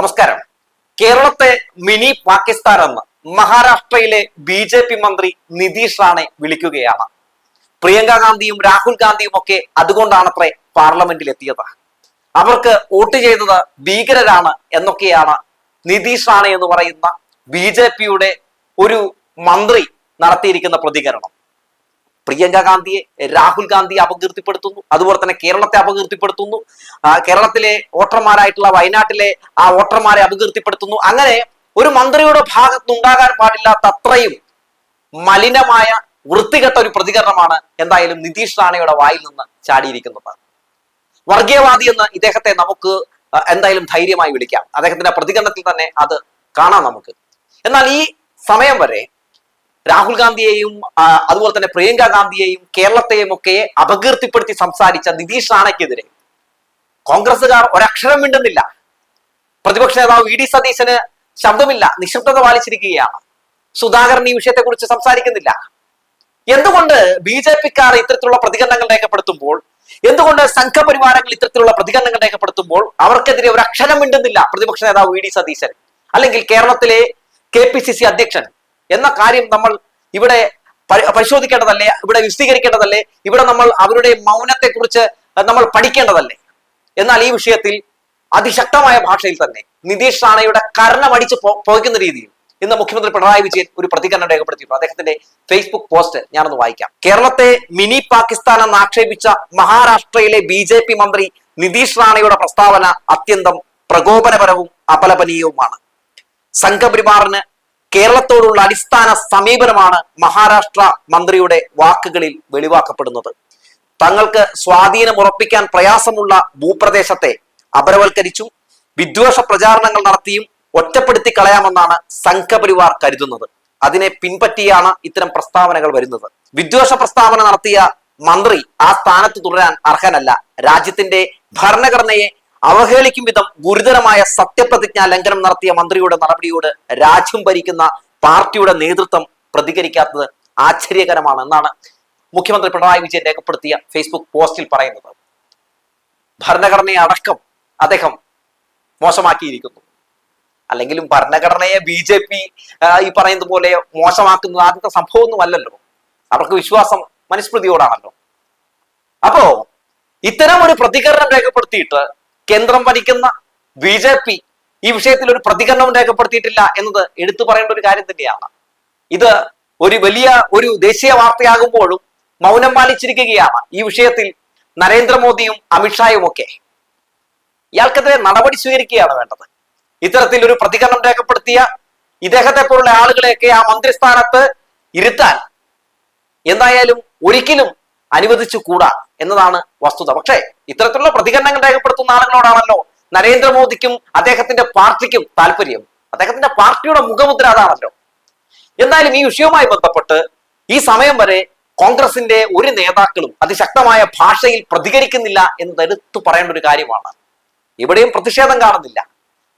നമസ്കാരം. കേരളത്തെ മിനി പാകിസ്ഥാൻ എന്ന് മഹാരാഷ്ട്രയിലെ ബി ജെ പി മന്ത്രി നിതീഷ് റാണെ വിളിക്കുകയാണ്. പ്രിയങ്ക ഗാന്ധിയും രാഹുൽ ഗാന്ധിയും ഒക്കെ അതുകൊണ്ടാണത്രേ പാർലമെന്റിൽ എത്തിയത് അവർക്ക് വോട്ട് ചെയ്തത് ഭീകരരാണ് എന്നൊക്കെയാണ് നിതീഷ് റാണെ എന്ന് പറയുന്ന ബി ഒരു മന്ത്രി നടത്തിയിരിക്കുന്ന പ്രതികരണം. പ്രിയങ്ക ഗാന്ധിയെ രാഹുൽ ഗാന്ധിയെ അപകീർത്തിപ്പെടുത്തുന്നു. അതുപോലെ തന്നെ കേരളത്തെ അപകീർത്തിപ്പെടുത്തുന്നു. കേരളത്തിലെ വോട്ടർമാരായിട്ടുള്ള വയനാട്ടിലെ ആ വോട്ടർമാരെ അപകീർത്തിപ്പെടുത്തുന്നു. അങ്ങനെ ഒരു മന്ത്രിയുടെ ഭാഗത്തുണ്ടാകാൻ പാടില്ലാത്ത അത്രയും മലിനമായ വൃത്തികെട്ട ഒരു പ്രതികരണമാണ് എന്തായാലും നിതീഷ് റാണയുടെ വായിൽ നിന്ന് ചാടിയിരിക്കുന്നത്. വർഗീയവാദി എന്ന് ഇദ്ദേഹത്തെ നമുക്ക് എന്തായാലും ധൈര്യമായി വിളിക്കാം. അദ്ദേഹത്തിന്റെ പ്രതികരണത്തിൽ തന്നെ അത് കാണാം നമുക്ക്. എന്നാൽ ഈ സമയം വരെ രാഹുൽ ഗാന്ധിയെയും അതുപോലെ തന്നെ പ്രിയങ്ക ഗാന്ധിയെയും കേരളത്തെയും ഒക്കെ അപകീർത്തിപ്പെടുത്തി സംസാരിച്ച നിതീഷ് റാണയ്ക്കെതിരെ. കോൺഗ്രസുകാർ ഒരക്ഷരം മിണ്ടുന്നില്ല. പ്രതിപക്ഷ നേതാവ് ഇ ഡി സതീശന് ശബ്ദമില്ല നിശബ്ദത പാലിച്ചിരിക്കുകയാണ്. സുധാകരൻ ഈ വിഷയത്തെക്കുറിച്ച് സംസാരിക്കുന്നില്ല. എന്തുകൊണ്ട് ബി ജെ പിക്കാർ ഇത്തരത്തിലുള്ള പ്രതികരണങ്ങൾ രേഖപ്പെടുത്തുമ്പോൾ എന്തുകൊണ്ട് സംഘപരിവാരങ്ങൾ ഇത്തരത്തിലുള്ള പ്രതികരണങ്ങൾ രേഖപ്പെടുത്തുമ്പോൾ അവർക്കെതിരെ ഒരു അക്ഷരം മിണ്ടുന്നില്ല പ്രതിപക്ഷ നേതാവ് വി ഡി സതീശൻ? അല്ലെങ്കിൽ കേരളത്തിലെ കെ പി സി സി അധ്യക്ഷൻ എന്ന കാര്യം നമ്മൾ ഇവിടെ പരിശോധിക്കേണ്ടതല്ലേ? ഇവിടെ വിശദീകരിക്കേണ്ടതല്ലേ? ഇവിടെ നമ്മൾ അവരുടെ മൗനത്തെ കുറിച്ച് നമ്മൾ പഠിക്കേണ്ടതല്ലേ? എന്നാൽ ഈ വിഷയത്തിൽ അതിശക്തമായ ഭാഷയിൽ തന്നെ നിതീഷ് റാണയുടെ കർണമടിച്ച് പോകുന്ന രീതിയിൽ ഇന്ന് മുഖ്യമന്ത്രി പിണറായി വിജയൻ ഒരു പ്രതികരണം രേഖപ്പെടുത്തിയിട്ടുണ്ട്. അദ്ദേഹത്തിന്റെ ഫേസ്ബുക്ക് പോസ്റ്റ് ഞാനൊന്ന് വായിക്കാം. കേരളത്തെ മിനി പാകിസ്ഥാൻ എന്ന് ആക്ഷേപിച്ച മഹാരാഷ്ട്രയിലെ ബി ജെ പി മന്ത്രി നിതീഷ് റാണയുടെ പ്രസ്താവന അത്യന്തം പ്രകോപനപരവും അപലപനീയവുമാണ്. സംഘപരിവാറിന് കേരളത്തോടുള്ള അടിസ്ഥാന സമീപനമാണ് മഹാരാഷ്ട്ര മന്ത്രിയുടെ വാക്കുകളിൽ വെളിവാക്കപ്പെടുന്നത്. തങ്ങൾക്ക് സ്വാധീനം ഉറപ്പിക്കാൻ പ്രയാസമുള്ള ഭൂപ്രദേശത്തെ അപരവൽക്കരിച്ചു വിദ്വേഷ പ്രചാരണങ്ങൾ നടത്തിയും ഒറ്റപ്പെടുത്തി കളയാമെന്നാണ് സംഘപരിവാർ കരുതുന്നത്. അതിനെ പിൻപറ്റിയാണ് ഇത്തരം പ്രസ്താവനകൾ വരുന്നത്. വിദ്വേഷ പ്രസ്താവന നടത്തിയ മന്ത്രി ആ സ്ഥാനത്ത് തുടരാൻ അർഹനല്ല. രാജ്യത്തിന്റെ ഭരണഘടനയെ അവഹേളിക്കും വിധം ഗുരുതരമായ സത്യപ്രതിജ്ഞാ ലംഘനം നടത്തിയ മന്ത്രിയുടെ നടപടിയോട് രാജ്യം ഭരിക്കുന്ന പാർട്ടിയുടെ നേതൃത്വം പ്രതികരിക്കാത്തത് ആശ്ചര്യകരമാണ് എന്നാണ് മുഖ്യമന്ത്രി പിണറായി വിജയൻ രേഖപ്പെടുത്തിയ ഫേസ്ബുക്ക് പോസ്റ്റിൽ പറയുന്നത്. ഭരണഘടനയെ അടക്കം അദ്ദേഹം മോശമാക്കിയിരിക്കുന്നു. അല്ലെങ്കിലും ഭരണഘടനയെ ബി ജെ പി ഈ പറയുന്നത് പോലെ മോശമാക്കുന്നത് ആദ്യത്തെ സംഭവമൊന്നും അല്ലല്ലോ. അവർക്ക് വിശ്വാസം മനുസ്മൃതിയോടാണല്ലോ. അപ്പോ ഇത്തരം ഒരു പ്രതികരണം രേഖപ്പെടുത്തിയിട്ട് കേന്ദ്രം ഭരിക്കുന്ന ബി ജെ പി ഈ വിഷയത്തിൽ ഒരു പ്രതികരണവും രേഖപ്പെടുത്തിയിട്ടില്ല എന്നത് എടുത്തു പറയേണ്ട ഒരു കാര്യം തന്നെയാണ്. ഇത് ഒരു വലിയ ഒരു ദേശീയ വാർത്തയാകുമ്പോഴും മൗനം പാലിച്ചിരിക്കുകയാണ് ഈ വിഷയത്തിൽ നരേന്ദ്രമോദിയും അമിത്ഷായും ഒക്കെ ഇയാൾക്കെതിരെ നടപടി സ്വീകരിക്കുകയാണ് വേണ്ടത്. ഇത്തരത്തിൽ ഒരു പ്രതികരണം രേഖപ്പെടുത്തിയ ഇദ്ദേഹത്തെ പോലുള്ള ആളുകളെയൊക്കെ ആ മന്ത്രിസ്ഥാനത്ത് ഇരുത്താൻ എന്തായാലും ഒരിക്കലും അനുവദിച്ചു കൂടാ എന്നതാണ് വസ്തുത. പക്ഷേ ഇത്തരത്തിലുള്ള പ്രതികരണങ്ങൾ രേഖപ്പെടുത്തുന്ന ആളുകളോടാണല്ലോ നരേന്ദ്രമോദിക്കും അദ്ദേഹത്തിന്റെ പാർട്ടിക്കും താല്പര്യം. അദ്ദേഹത്തിന്റെ പാർട്ടിയുടെ മുഖമുദ്ര അതാണല്ലോ. എന്നാലും ഈ വിഷയവുമായി ബന്ധപ്പെട്ട് ഈ സമയം വരെ കോൺഗ്രസിന്റെ ഒരു നേതാക്കളും അതിശക്തമായ ഭാഷയിൽ പ്രതികരിക്കുന്നില്ല എന്ന് എടുത്തു പറയേണ്ട ഒരു കാര്യമാണ്. ഇവിടെയും പ്രതിഷേധം കാണുന്നില്ല.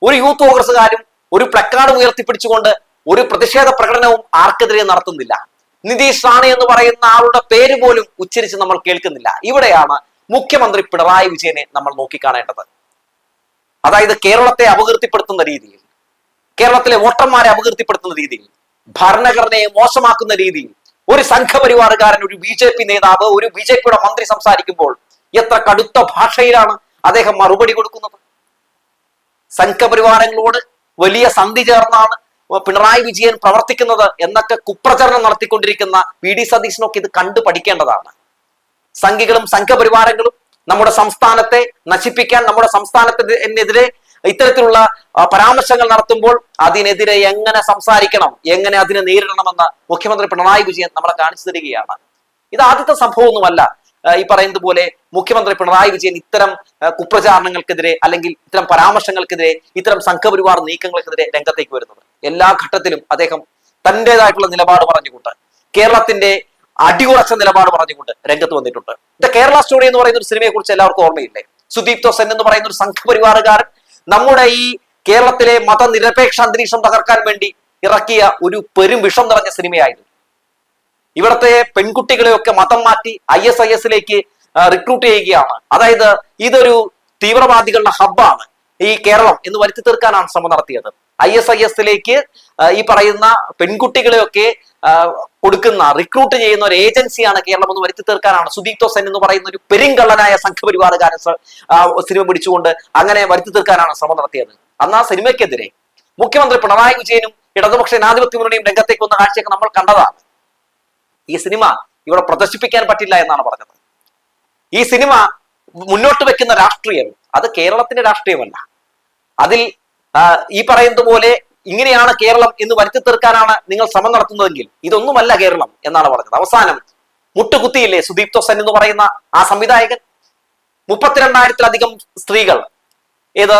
ഒരു യൂത്ത് കോൺഗ്രസ്സുകാരും ഒരു പ്ലക്കാർഡ് ഉയർത്തിപ്പിടിച്ചുകൊണ്ട് ഒരു പ്രതിഷേധ പ്രകടനവും ആർക്കെതിരെ നടത്തുന്നില്ല. നിതീഷ് റാണി എന്ന് പറയുന്ന ആളുടെ പേര് പോലും ഉച്ചരിച്ച് നമ്മൾ കേൾക്കുന്നില്ല. ഇവിടെയാണ് മുഖ്യമന്ത്രി പിണറായി വിജയനെ നമ്മൾ നോക്കിക്കാണേണ്ടത്. അതായത് കേരളത്തെ അപകീർത്തിപ്പെടുത്തുന്ന രീതിയിൽ കേരളത്തിലെ വോട്ടർമാരെ അപകീർത്തിപ്പെടുത്തുന്ന രീതിയിൽ ഭരണഘടനയെ മോശമാക്കുന്ന രീതിയിൽ ഒരു സംഘപരിവാറുകാരൻ ഒരു ബി ജെ പി നേതാവ് ഒരു ബി ജെ പിയുടെ മന്ത്രി സംസാരിക്കുമ്പോൾ എത്ര കടുത്ത ഭാഷയിലാണ് അദ്ദേഹം മറുപടി കൊടുക്കുന്നത്? സംഘപരിവാരങ്ങളോട് വലിയ സന്ധി ചേർന്നാണ് പിണറായി വിജയൻ പ്രവർത്തിക്കുന്നത് എന്നൊക്കെ കുപ്രചരണം നടത്തിക്കൊണ്ടിരിക്കുന്ന വി ഡി സതീശനൊക്കെ ഇത് കണ്ടു പഠിക്കേണ്ടതാണ്. സംഘികളും സംഘപരിവാരങ്ങളും നമ്മുടെ സംസ്ഥാനത്തെ നശിപ്പിക്കാൻ നമ്മുടെ സംസ്ഥാനത്തിനെതിരെ ഇത്തരത്തിലുള്ള പരാമർശങ്ങൾ നടത്തുമ്പോൾ അതിനെതിരെ എങ്ങനെ സംസാരിക്കണം എങ്ങനെ അതിനെ നേരിടണമെന്ന് മുഖ്യമന്ത്രി പിണറായി വിജയൻ നമ്മളെ കാണിച്ചു തരികയാണ്. ഇത് ആദ്യത്തെ സംഭവമൊന്നുമല്ല. ഈ പറയുന്നത് പോലെ മുഖ്യമന്ത്രി പിണറായി വിജയൻ ഇത്തരം കുപ്രചാരണങ്ങൾക്കെതിരെ അല്ലെങ്കിൽ ഇത്തരം പരാമർശങ്ങൾക്കെതിരെ ഇത്തരം സംഘപരിവാർ നീക്കങ്ങൾക്കെതിരെ രംഗത്തേക്ക് വരുന്നത്. എല്ലാ ഘട്ടത്തിലും അദ്ദേഹം തന്റേതായിട്ടുള്ള നിലപാട് പറഞ്ഞുകൊണ്ട് കേരളത്തിന്റെ അടിയുറച്ച നിലപാട് പറഞ്ഞുകൊണ്ട് രംഗത്ത് വന്നിട്ടുണ്ട്. ദ കേരള സ്റ്റോറി എന്ന് പറയുന്ന ഒരു സിനിമയെ കുറിച്ച് എല്ലാവർക്കും ഓർമ്മയില്ലേ? സുദീപ് തോസൻ എന്ന് പറയുന്ന ഒരു സംഘപരിവാറുകാരൻ നമ്മുടെ ഈ കേരളത്തിലെ മതനിരപേക്ഷ അന്തരീക്ഷം തകർക്കാൻ വേണ്ടി ഇറക്കിയ ഒരു പെരും വിഷം നിറഞ്ഞ സിനിമയായിരുന്നു. ഇവിടുത്തെ പെൺകുട്ടികളെയൊക്കെ മതം മാറ്റി ഐ എസ് ഐ എസിലേക്ക് റിക്രൂട്ട് ചെയ്യുകയാണ്. അതായത് ഇതൊരു തീവ്രവാദികളുടെ ഹബ്ബാണ് ഈ കേരളം എന്ന് വരുത്തി തീർക്കാനാണ് ശ്രമം നടത്തിയത്. ഐ എസ് ഐ എസിലേക്ക് ഈ പറയുന്ന പെൺകുട്ടികളെയൊക്കെ കൊടുക്കുന്ന റിക്രൂട്ട് ചെയ്യുന്ന ഒരു ഏജൻസിയാണ് കേരളം എന്ന് വരുത്തി തീർക്കാനാണ്. സുദീപ്തോ സെൻ എന്ന് പറയുന്ന ഒരു പെരുങ്കള്ളനായ സംഘപരിവാറുകാരൻ സിനിമ പിടിച്ചുകൊണ്ട് അങ്ങനെ വരുത്തി തീർക്കാനാണ് ശ്രമം നടത്തിയത്. അന്ന് ആ സിനിമയ്ക്കെതിരെ മുഖ്യമന്ത്രി പിണറായി വിജയനും ഇടതുപക്ഷ ജനാധിപത്യ മുന്നണിയും രംഗത്തേക്ക് വന്ന കാഴ്ചയൊക്കെ നമ്മൾ കണ്ടതാണ്. ഈ സിനിമ ഇവിടെ പ്രദർശിപ്പിക്കാൻ പറ്റില്ല എന്നാണ് പറഞ്ഞത്. ഈ സിനിമ മുന്നോട്ട് വെക്കുന്ന രാഷ്ട്രീയം അത് കേരളത്തിന്റെ രാഷ്ട്രീയമല്ല. അതിൽ ഈ പറയുന്നത് പോലെ ഇങ്ങനെയാണ് കേരളം എന്ന് വരുത്തി തീർക്കാനാണ് നിങ്ങൾ ശ്രമം നടത്തുന്നതെങ്കിൽ ഇതൊന്നുമല്ല കേരളം എന്നാണ് പറഞ്ഞത്. അവസാനം മുട്ടുകുത്തിയില്ലേ സുദീപ് തോസൻ എന്ന് പറയുന്ന ആ സംവിധായകൻ? മുപ്പത്തിരണ്ടായിരത്തിലധികം സ്ത്രീകൾ. ഏത്?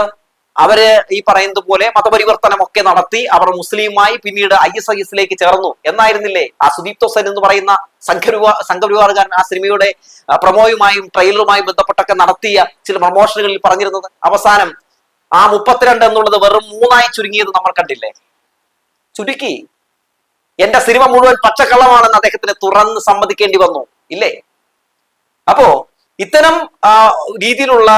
അവർ ഈ പറയുന്നത് പോലെ മതപരിവർത്തനം ഒക്കെ നടത്തി അവർ മുസ്ലിമായി പിന്നീട് ഐ എസ് ഐ എസിലേക്ക് ചേർന്നു. എന്നായിരുന്നില്ലേ? ആ സുദീപ് തോസൻ എന്ന് പറയുന്ന സംഘപരിവാ സംഘപരിവാറുകാരൻ ആ സിനിമയുടെ പ്രൊമോയുമായും ട്രെയിലറുമായും ബന്ധപ്പെട്ടൊക്കെ നടത്തിയ ചില പ്രമോഷനുകളിൽ പറഞ്ഞിരുന്നത്. അവസാനം ആ മുപ്പത്തിരണ്ട് എന്നുള്ളത് വെറും മൂന്നായി ചുരുങ്ങിയത് നമ്മൾ കണ്ടില്ലേ? ചുരുക്കി. എന്റെ സിനിമ മുഴുവൻ പച്ചക്കള്ളമാണെന്ന് അദ്ദേഹത്തിന് തുറന്ന് സമ്മതിക്കേണ്ടി വന്നു. ഇല്ലേ? അപ്പോ ഇത്തരം രീതിയിലുള്ള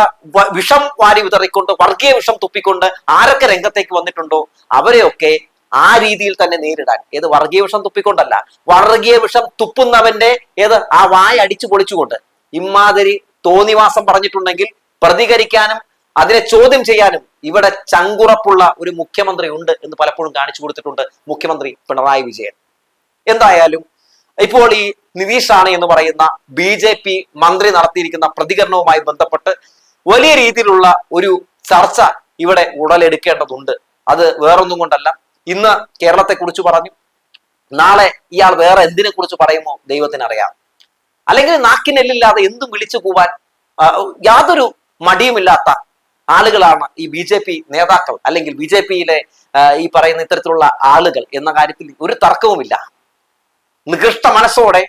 വിഷം വാരി വിതറിക്കൊണ്ട് വർഗീയ വിഷം തുപ്പിക്കൊണ്ട് ആരൊക്കെ രംഗത്തേക്ക് വന്നിട്ടുണ്ടോ അവരെയൊക്കെ ആ രീതിയിൽ തന്നെ നേരിടാൻ. ഏത് വർഗീയ വിഷം തുപ്പിക്കൊണ്ടല്ല. വർഗീയ വിഷം തുപ്പുന്നവന്റെ ഏത് ആ വായ അടിച്ചു പൊളിച്ചുകൊണ്ട്. ഇമ്മാതിരി തോന്നിവാസം പറഞ്ഞിട്ടുണ്ടെങ്കിൽ പ്രതികരിക്കാനും അതിനെ ചോദ്യം ചെയ്യാനും ഇവിടെ ചങ്കുറപ്പുള്ള ഒരു മുഖ്യമന്ത്രി ഉണ്ട് എന്ന് പലപ്പോഴും കാണിച്ചു കൊടുത്തിട്ടുണ്ട് മുഖ്യമന്ത്രി പിണറായി വിജയൻ. എന്തായാലും ഇപ്പോൾ ഈ നിതീഷ് ആണ് എന്ന് പറയുന്ന ബി ജെ പി മന്ത്രി നടത്തിയിരിക്കുന്ന പ്രതികരണവുമായി ബന്ധപ്പെട്ട് വലിയ രീതിയിലുള്ള ഒരു ചർച്ച ഇവിടെ ഉടലെടുക്കേണ്ടതുണ്ട്. അത് വേറൊന്നും കൊണ്ടല്ല. ഇന്ന് കേരളത്തെ കുറിച്ച് പറഞ്ഞു. നാളെ ഇയാൾ വേറെ എന്തിനെ കുറിച്ച് പറയുമോ ദൈവത്തിന് അറിയാം അല്ലെങ്കിൽ നാക്കിനെല്ലില്ലാതെ എന്തും വിളിച്ചു പോവാൻ യാതൊരു മടിയുമില്ലാത്ത ആളുകളാണ് ഈ ബി ജെ പി നേതാക്കൾ അല്ലെങ്കിൽ ബി ജെ പിയിലെ ഈ പറയുന്ന ഇത്തരത്തിലുള്ള ആളുകൾ എന്ന കാര്യത്തിൽ ഒരു തർക്കവുമില്ല. നികൃഷ്ട മനസ്സോടെ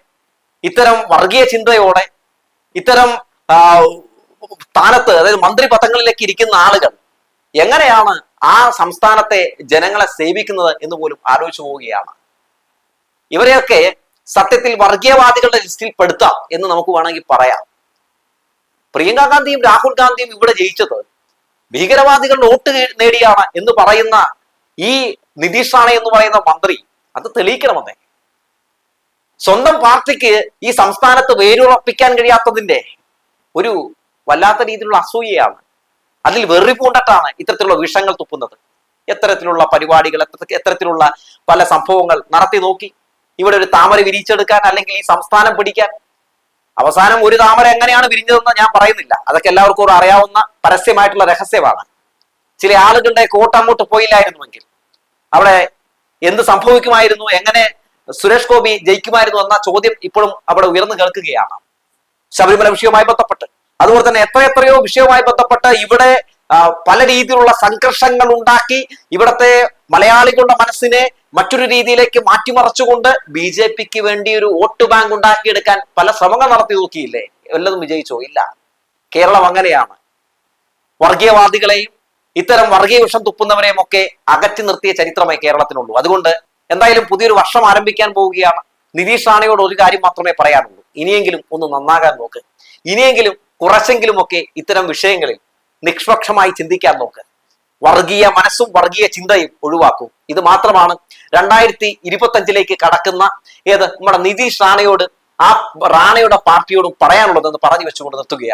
ഇത്തരം വർഗീയ ചിന്തയോടെ ഇത്തരം സ്ഥാനത്ത് അതായത് മന്ത്രി പദങ്ങളിലേക്ക് ഇരിക്കുന്ന ആളുകൾ എങ്ങനെയാണ് ആ സംസ്ഥാനത്തെ ജനങ്ങളെ സേവിക്കുന്നത് എന്ന് പോലും ആലോചിച്ചു പോവുകയാണ്. ഇവരെയൊക്കെ സത്യത്തിൽ വർഗീയവാദികളുടെ ലിസ്റ്റിൽ പെടുത്താം എന്ന് നമുക്ക് വേണമെങ്കിൽ പറയാം. പ്രിയങ്ക ഗാന്ധിയും രാഹുൽ ഗാന്ധിയും ഇവിടെ ജയിച്ചത് ഭീകരവാദികളുടെ വോട്ട് നേടിയാണ് എന്ന് പറയുന്ന ഈ നിതീഷ് റാണെ എന്ന് പറയുന്ന മന്ത്രി അത് തെളിയിക്കണമെന്നേ. സ്വന്തം പാർട്ടിക്ക് ഈ സംസ്ഥാനത്ത് വേരുറപ്പിക്കാൻ കഴിയാത്തതിന്റെ ഒരു വല്ലാത്ത രീതിയിലുള്ള അസൂയയാണ്. അതിൽ വെറി പൂണ്ടിട്ടാണ് ഇത്തരത്തിലുള്ള വിഷങ്ങൾ തുപ്പുന്നത്. എത്തരത്തിലുള്ള പരിപാടികൾ എത്തരത്തിലുള്ള പല സംഭവങ്ങൾ നടത്തി നോക്കി. ഇവിടെ ഒരു താമര വിരിച്ചെടുക്കാൻ അല്ലെങ്കിൽ ഈ സംസ്ഥാനം പിടിക്കാൻ അവസാനം ഒരു താമര എങ്ങനെയാണ് വിരിഞ്ഞതെന്ന് ഞാൻ പറയുന്നില്ല. അതൊക്കെ എല്ലാവർക്കും അറിയാവുന്ന പരസ്യമായിട്ടുള്ള രഹസ്യമാണ്. ചില ആളുകളുടെ കോട്ട അങ്ങോട്ട് പോയില്ലായിരുന്നുവെങ്കിൽ അവിടെ എന്ത് സംഭവിക്കുമായിരുന്നു എങ്ങനെ സുരേഷ് ഗോപി ജയിക്കുമായിരുന്നു എന്ന ചോദ്യം ഇപ്പോഴും അവിടെ ഉയർന്നു കേൾക്കുകയാണ്. ശബരിമല വിഷയവുമായി ബന്ധപ്പെട്ട്. അതുപോലെ തന്നെ എത്ര എത്രയോ വിഷയവുമായി ബന്ധപ്പെട്ട് ഇവിടെ പല രീതിയിലുള്ള സംഘർഷങ്ങൾ ഉണ്ടാക്കി ഇവിടത്തെ മലയാളികളുടെ മനസ്സിനെ മറ്റൊരു രീതിയിലേക്ക് മാറ്റിമറിച്ചുകൊണ്ട് ബി ജെ പിക്ക് വേണ്ടി ഒരു വോട്ട് ബാങ്ക് ഉണ്ടാക്കിയെടുക്കാൻ പല ശ്രമങ്ങൾ നടത്തി നോക്കിയില്ലേ? വല്ലതും വിജയിച്ചോ? ഇല്ല. കേരളം അങ്ങനെയാണ്. വർഗീയവാദികളെയും ഇത്തരം വർഗീയ വിഷം തുപ്പുന്നവരെയും ഒക്കെ അകറ്റി നിർത്തിയ ചരിത്രമേ കേരളത്തിനുള്ളൂ. അതുകൊണ്ട് എന്തായാലും പുതിയൊരു വർഷം ആരംഭിക്കാൻ പോവുകയാണ്. നിതീഷ് റാണയോട് ഒരു കാര്യം മാത്രമേ പറയാനുള്ളൂ. ഇനിയെങ്കിലും ഒന്ന് നന്നാകാൻ നോക്ക്. ഇനിയെങ്കിലും കുറച്ചെങ്കിലും ഒക്കെ ഇത്തരം വിഷയങ്ങളിൽ നിഷ്പക്ഷമായി ചിന്തിക്കാൻ നോക്ക്. വർഗീയ മനസ്സും വർഗീയ ചിന്തയും ഒഴിവാക്കും. ഇത് മാത്രമാണ് രണ്ടായിരത്തി ഇരുപത്തി അഞ്ചിലേക്ക് കടക്കുന്ന ഏത്? നമ്മുടെ നിതീഷ് റാണയോട് ആ റാണയുടെ പാർട്ടിയോടും പറയാനുള്ളതെന്ന് പറഞ്ഞു വെച്ചുകൊണ്ട് നിർത്തുകയാണ്.